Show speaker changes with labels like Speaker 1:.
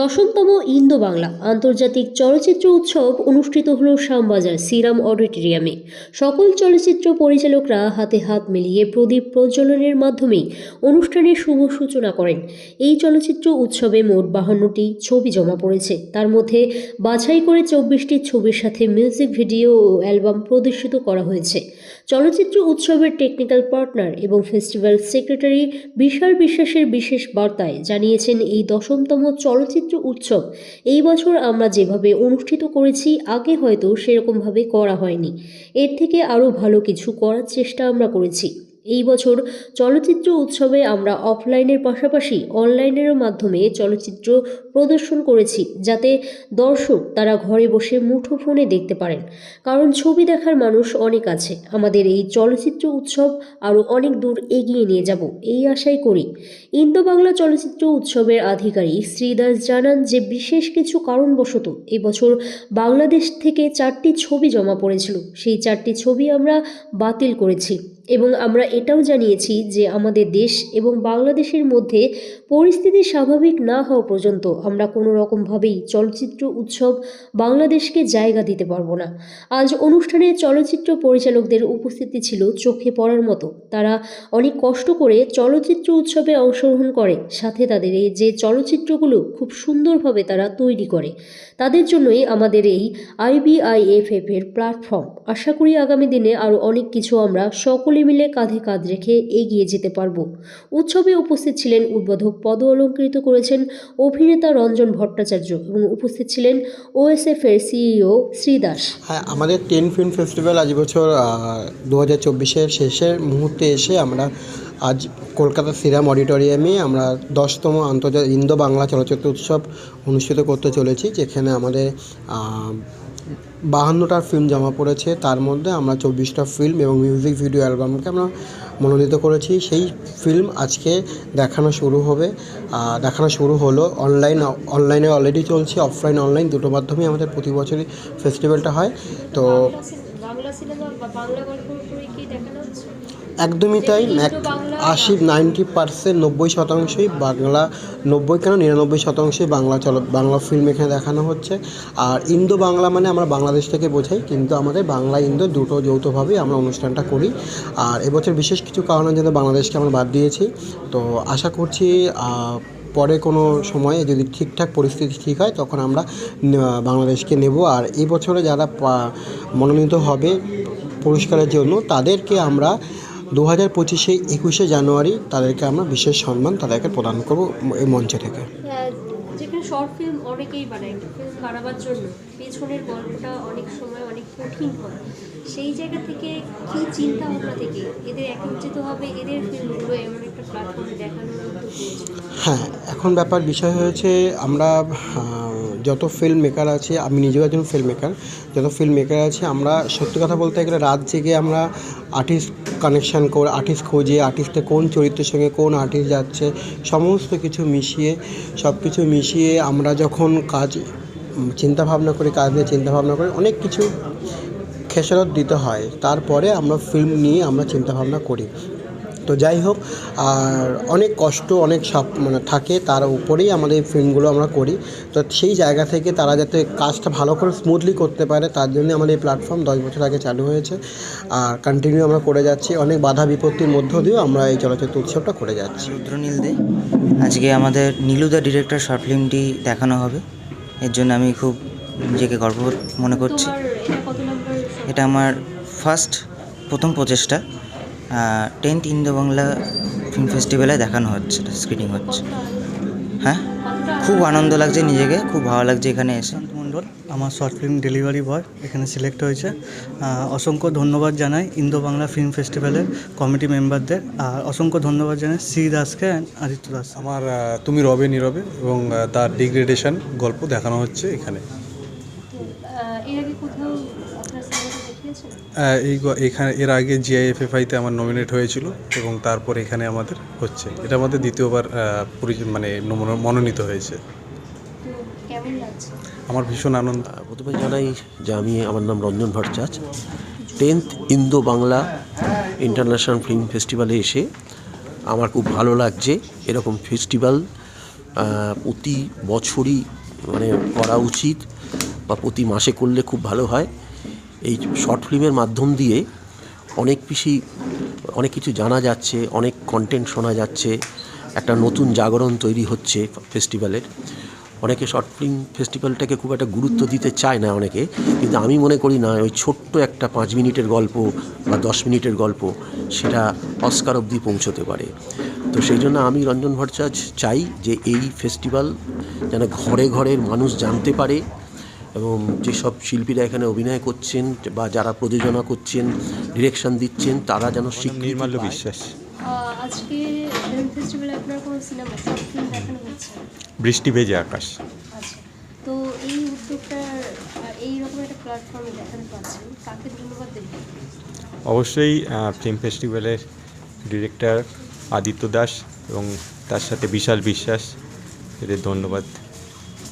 Speaker 1: দশমতম Indo Bangla আন্তর্জাতিক চলচ্চিত্র উৎসব অনুষ্ঠিত হল শ্যামবাজার সিরাম অডিটোরিয়ামে। সকল চলচ্চিত্র পরিচালকরা হাতে হাত মিলিয়ে প্রদীপ প্রজ্বলনের মাধ্যমে অনুষ্ঠানের শুভ সূচনা করেন। এই চলচ্চিত্র উৎসবে মোট বাহান্নটি ছবি জমা পড়েছে। তার মধ্যে বাছাই করে চব্বিশটি ছবির সাথে মিউজিক ভিডিও ও অ্যালবাম প্রদর্শিত করা হয়েছে। চলচ্চিত্র উৎসবের টেকনিক্যাল পার্টনার এবং ফেস্টিভ্যাল সেক্রেটারি বিশাল বিশ্বাসের বিশেষ বার্তায় জানিয়েছেন এই দশমতম চলচ্চিত্র উৎসব। এই বছর আমরা যেভাবে অনুষ্ঠিত করেছি, আগে হয়তো সেরকমভাবে করা হয়নি। এর থেকে আরও ভালো কিছু করার চেষ্টা আমরা করেছি। এই বছর চলচ্চিত্র উৎসবে আমরা অফলাইনের পাশাপাশি অনলাইনের মাধ্যমে চলচ্চিত্র প্রদর্শন করেছি, যাতে দর্শক তারা ঘরে বসে মুঠো ফোনে দেখতে পারেন। কারণ ছবি দেখার মানুষ অনেক আছে। আমাদের এই চলচ্চিত্র উৎসব আরও অনেক দূর এগিয়ে নিয়ে যাব, এই আশাই করি। ইন্দো বাংলা চলচ্চিত্র উৎসবের আধিকারিক শ্রীদাস জানান যে, বিশেষ কিছু কারণবশত এবছর বাংলাদেশ থেকে চারটি ছবি জমা পড়েছিল। সেই চারটি ছবি আমরা বাতিল করেছি। এবং আমরা এটাও জানিয়েছি যে আমাদের দেশ এবং বাংলাদেশের মধ্যে পরিস্থিতি স্বাভাবিক না হওয়া পর্যন্ত আমরা কোনো রকমভাবেই চলচ্চিত্র উৎসব বাংলাদেশকে জায়গা দিতে পারব না। আজ অনুষ্ঠানে চলচ্চিত্র পরিচালকদের উপস্থিতি ছিল চোখে পড়ার মতো। তারা অনেক কষ্ট করে চলচ্চিত্র উৎসবে অংশগ্রহণ করে। সাথে তাদের এই যে চলচ্চিত্রগুলো খুব সুন্দরভাবে তারা তৈরি করে। তাদের জন্যই আমাদের এই আইবিআইএফএফ এর প্ল্যাটফর্ম। আশা করি আগামী দিনে আরও অনেক কিছু আমরা সকলে মিলে কাঁধে কাঁধ রেখে এগিয়ে যেতে পারব। উৎসবে উপস্থিত ছিলেন উদ্বোধক পদ অলঙ্কৃত করেছেন অভিনেতা রঞ্জন ভট্টাচার্য এবং উপস্থিত ছিলেন ওএসএফ এর সিইও শ্রীদাস
Speaker 2: হ্যাঁ আমাদের টেন ফিল্ম ফেস্টিভ্যাল আজ বছর দু হাজার চব্বিশের শেষের মুহূর্তে এসে আমরা আজ কলকাতা সিরাম অডিটোরিয়ামে আমরা দশতম আন্তর্জাতিক ইন্দো বাংলা চলচ্চিত্র উৎসব অনুষ্ঠিত করতে চলেছি, যেখানে আমাদের বাহান্নটা ফিল্ম জমা পড়েছে, তার মধ্যে আমরা চব্বিশটা ফিল্ম এবং মিউজিক ভিডিও অ্যালবামকে আমরা মনোনীত করেছি। সেই ফিল্ম আজকে দেখানো শুরু হবে। দেখানো শুরু হলো অনলাইন অনলাইনে অলরেডি চলছে অফলাইন অনলাইন দুটো মাধ্যমেই আমাদের প্রতি বছরই ফেস্টিভ্যালটা হয়। তো একদমই তাই, ম্যাক আশি নাইনটি পার্সেন্ট নব্বই শতাংশই, বাংলা নব্বই কেন নিরানব্বই শতাংশই বাংলা চল, বাংলা ফিল্ম এখানে দেখানো হচ্ছে। আর ইন্দো বাংলা মানে আমরা বাংলাদেশ থেকে বোঝাই, কিন্তু আমাদের বাংলা, ইন্দো দুটো যৌথভাবেই আমরা অনুষ্ঠানটা করি। আর এবছর বিশেষ কিছু কারণের জন্য বাংলাদেশকে আমরা বাদ দিয়েছি। তো আশা করছি পরে কোনো সময়ে যদি ঠিকঠাক পরিস্থিতি ঠিক হয়, তখন আমরা বাংলাদেশকে নেব। আর এই বছরে যারা মনোনীত হবে পুরস্কারের জন্য, তাদেরকে আমরা দু হাজার পঁচিশে একুশে জানুয়ারি তাদেরকে আমরা বিশেষ সম্মান তাদেরকে প্রদান করব এই মঞ্চ থেকে।
Speaker 1: হ্যাঁ, যেখানে শর্ট ফিল্ম অনেকেই বানায় একটা ফিল্ম বানাবার জন্য। পেছনের গল্পটা অনেক সময় অনেক কঠিন হয়। সেই জায়গা থেকে কি চিন্তা ভাবনা থেকে? এদের একত্রিত হবে এদের ফিল্মগুলো এমন একটা প্ল্যাটফর্মে দেখানোর
Speaker 2: হ্যাঁ এখন ব্যাপার বিষয় হয়েছে আমরা যত ফিল্ম মেকার আছে আমি নিজেও একজন ফিল্ম মেকার যত ফিল্ম মেকার আছে আমরা সত্যি কথা বলতে গেলে রাত জেগে আমরা আর্টিস্ট কানেকশান করে আর্টিস্ট খুঁজে আর্টিস্টে কোন চরিত্রের সঙ্গে কোন আর্টিস্ট যাচ্ছে, সমস্ত কিছু মিশিয়ে সব কিছু মিশিয়ে আমরা যখন কাজ চিন্তা ভাবনা করি, কাজ নিয়ে চিন্তা ভাবনা করি, অনেক কিছু খেসারত দিতে হয়। তারপরে আমরা ফিল্ম নিয়ে আমরা চিন্তা ভাবনা করি। তো যাই হোক আর অনেক কষ্ট অনেক সব মানে থাকে তার উপরেই আমাদের এই ফিল্মগুলো আমরা করি। তো সেই জায়গা থেকে তারা যাতে কাজটা ভালো করে স্মুথলি করতে পারে তার জন্য আমাদের এই প্ল্যাটফর্ম দশ বছর আগে চালু হয়েছে। আর কন্টিনিউ আমরা করে যাচ্ছি। অনেক বাধা বিপত্তির মধ্য দিয়েও আমরা এই চলচ্চিত্র উৎসবটা করে যাচ্ছি।
Speaker 3: রুদ্রনীল দে আজকে আমাদের নীলুদা ডিরেক্টর শর্ট ফিল্মটি দেখানো হবে। এর জন্য আমি খুব নিজেকে গর্ব মনে করছি।
Speaker 1: এটা
Speaker 3: আমার ফার্স্ট প্রথম প্রচেষ্টা। টেন্থ ইন্দো বাংলা ফিল্ম ফেস্টিভ্যালে দেখানো হচ্ছে স্ক্রিনিং হচ্ছে। হ্যাঁ? খুব আনন্দ লাগছে নিজেকে খুব ভালো লাগছে এখানে এসে।
Speaker 4: মণ্ডল আমার শর্ট ফিল্ম ডেলিভারি বয় এখানে সিলেক্ট হয়েছে। অসংখ্য ধন্যবাদ জানাই ইন্দো বাংলা ফিল্ম ফেস্টিভ্যালের কমিটি মেম্বারদের আর অসংখ্য ধন্যবাদ জানাই শ্রী দাসকে অ্যান্ড আদিত্য দাস।
Speaker 5: আমার তুমি রবে নীরবে এবং তার ডিগ্রেডেশন গল্প দেখানো হচ্ছে এখানে।
Speaker 1: এর আগে কোথাও
Speaker 5: এই এখানে এর আগে জিআইএফএফআইতে আমার নমিনেট হয়েছিল এবং তারপর এখানে আমাদের হচ্ছে। এটা আমাদের দ্বিতীয়বার মানে নমন- মনোনীত হয়েছে।
Speaker 1: তো কেমন লাগছে?
Speaker 5: আমার ভীষণ আনন্দ।
Speaker 6: প্রথমে জানাই যে আমি আমার নাম Ranjan Bhattacharya. Tenth Indo Bangla international film ফেস্টিভ্যালে এসে আমার খুব ভালো লাগছে। এরকম ফেস্টিভ্যাল প্রতি বছরই মানে করা উচিত বা প্রতি মাসে করলে খুব ভালো হয়। এই শর্ট ফিল্মের মাধ্যম দিয়ে অনেক বেশি, অনেক কিছু জানা যাচ্ছে, অনেক কন্টেন্ট শোনা যাচ্ছে, একটা নতুন জাগরণ তৈরি হচ্ছে ফেস্টিভ্যালের অনেকে শর্ট ফিল্ম ফেস্টিভ্যালটাকে খুব একটা গুরুত্ব দিতে চায় না অনেকে, কিন্তু আমি মনে করি না, ওই ছোট্ট একটা পাঁচ মিনিটের গল্প বা দশ মিনিটের গল্প, সেটা অস্কার অবধি পৌঁছতে পারে। তো সেই জন্য আমি রঞ্জন ভট্টাচার্য চাই যে এই ফেস্টিভ্যাল যেন ঘরে ঘরের মানুষ জানতে পারে এবং যেসব শিল্পীরা এখানে অভিনয় করছেন বা যারা প্রযোজনা করছেন ডিরেকশন দিচ্ছেন তারা যেন
Speaker 7: নির্মাল্য বিশ্বাস।
Speaker 8: আজকে ফিল্ম ফেস্টিভ্যালে আপনার কোনো সিনেমা ফিল্ম দেখানো হচ্ছে?
Speaker 7: বৃষ্টি ভেজে আকাশ।
Speaker 8: আচ্ছা তো এই উদ্যোগটার এই রকম একটা প্ল্যাটফর্মে দেখাতে পারছেন কাকে ধন্যবাদ দেবেন?
Speaker 7: অবশ্যই ফিল্ম ফেস্টিভ্যালের ডিরেক্টর আদিত্য দাস এবং তার সাথে বিশাল বিশ্বাস এদের ধন্যবাদ।